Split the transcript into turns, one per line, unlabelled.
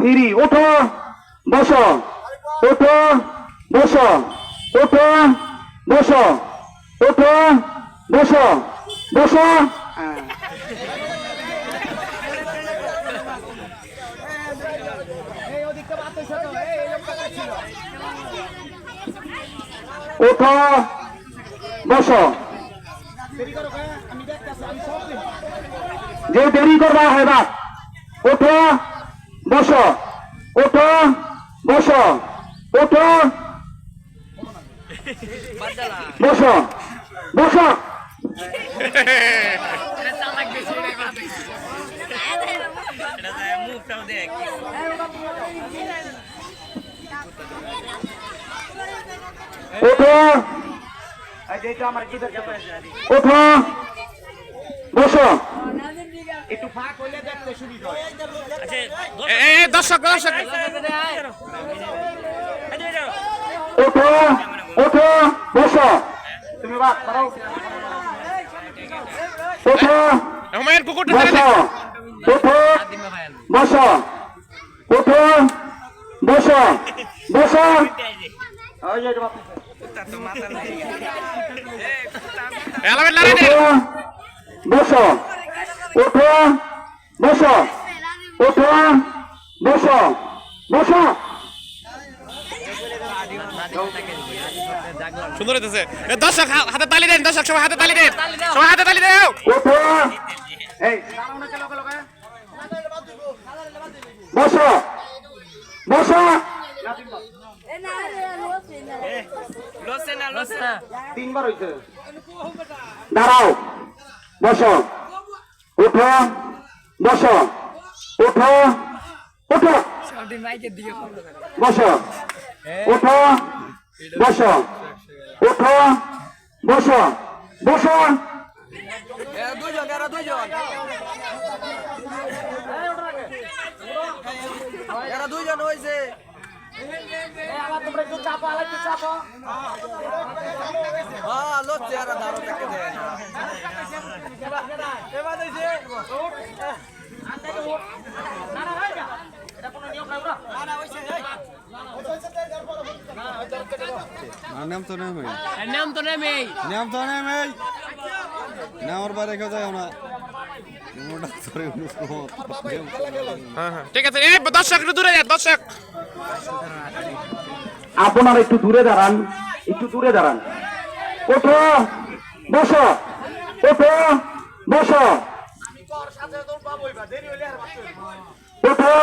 Three ওঠো, বসো। ওঠো বসো। ওঠো বসো। ওঠো, বসো। বসো। ওঠো, বসো। যে দেরি করবা হয় ওঠো বসো ওঠো বসো ওঠো। বসো বসো। ওঠো। ওঠো। বসো।
একটু ফাঁক হইলে দেখতে সুবিধা
দর্শক দর্শক
ওঠো ওঠো বসো তুমি বাদ দাঁড়াও ওঠো
হুমায়ুন কুকুরটা
বসো ওঠো বসো ওঠো বসো বসো বসো ওঠো বসো ওঠো বসো বসো।
সুন্দর হইতেছে। দর্শক হাতে তালি দেন দর্শক সবাই হাতে তালি দেন। সবাই হাতে তালি দেও।
বসো বসো। দাঁড়াও বসো। ওঠো বসো। ওঠো ওঠো। বসো। ওঠো বসো। ওঠো বসো। বসো।
এরা দুইজন এরা দুইজন। এরা দুইজন
নাম তো নেই
নাম তো নেমেই।
নাম তো নেই নামের বাইরে কেউ যায় না। ডাক্তারে
হ্যাঁ হ্যাঁ। ঠিক আছে এ দর্শক একটু দূরে দর্শক।
আপনারা একটু দূরে দাঁড়ান একটু দূরে দাঁড়ান। ওঠো বসো ওঠো বসো। ওঠো